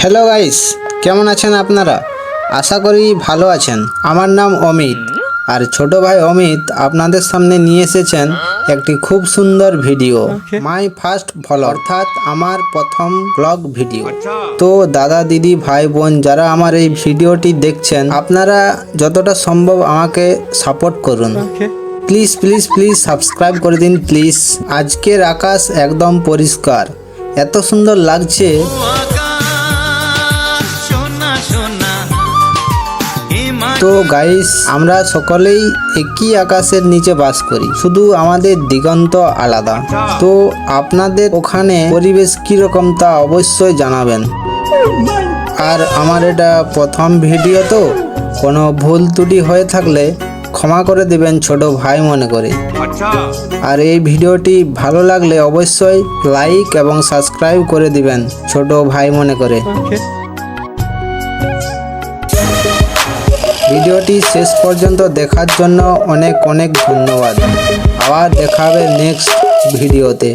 Hello guys কেমন আছেন আপনারা? আশা করি ভালো আছেন। আমার নাম অমিত। আর ছোট ভাই অমিত আপনাদের সামনে নিয়ে এসেছেন একটি খুব সুন্দর ভিডিও মাই ফার্স্ট ভ্লগ অর্থাৎ আমার প্রথম ব্লগ ভিডিও তো দাদা দিদি ভাই বোন যারা আমার এই ভিডিওটি দেখছেন আপনারা যতটা সম্ভব আমাকে সাপোর্ট করুন। প্লিজ প্লিজ প্লিজ সাবস্ক্রাইব করে দিন প্লিজ আজকের আকাশ একদম পরিষ্কার। এত সুন্দর লাগছে। তো গাইস আমরা সকলেই একই আকাশের নিচে বাস করি। শুধু আমাদের দিগন্ত আলাদা। তো আপনাদের ওখানে পরিবেশ কীরকম তা অবশ্যই জানাবেন। আর আমার এটা প্রথম ভিডিও তো কোনো ভুল ত্রুটি হয়ে থাকলে ক্ষমা করে দেবেন ছোট ভাই মনে করে। আর এই ভিডিওটি ভালো লাগলে অবশ্যই লাইক এবং সাবস্ক্রাইব করে দিবেন ছোট ভাই মনে করে। ভিডিওটি শেষ পর্যন্ত দেখার জন্য অনেক অনেক ধন্যবাদ। আবার দেখাবে নেক্সট ভিডিওতে।